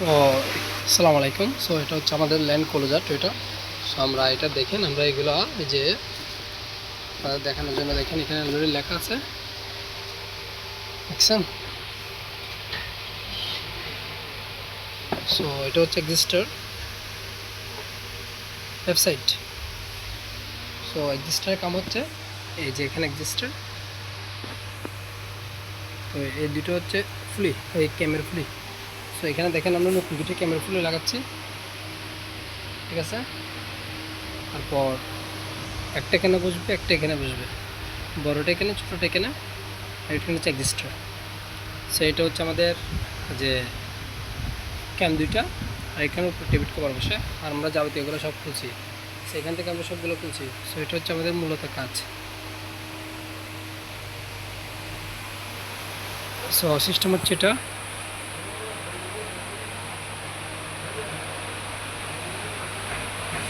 তো, আসসালামু আলাইকুম। সো এটা হচ্ছে আমাদের ল্যান্ড ক্লোজার টুইটা সো আমরা এটা দেখেন, আমরা এগুলো যে দেখানোর জন্য দেখেন, এখানে অলরেডি লেখা আছে। দেখছেন? সো এটা হচ্ছে এক্সিস্টার ওয়েবসাইট সো এক্সিস্টারের কাম হচ্ছে, এই যে এখানে এক্সিস্টার তো, এই দুটো হচ্ছে ফুলি এই ক্যামেরা ফুলি সো এখানে দেখেন আমরা নতুন দুটো ক্যামেরা ফুলে লাগাচ্ছি। ঠিক আছে? তারপর একটা এখানে বসবে, একটা এখানে বসবে। বড়টা এখানে, ছোটোটা এখানে, আর এখানে হচ্ছে এক্সিস্টার সো এটা হচ্ছে আমাদের যে ক্যাম দুইটা, আর এখানে উপর টেবিট কভার বসে, আর আমরা যাবতীয় এগুলো সব খুলছি। সো এখান থেকে আমরা সবগুলো খুলছি। সো এটা হচ্ছে আমাদের মূলত কাজ। সো সিস্টেম হচ্ছে এটা।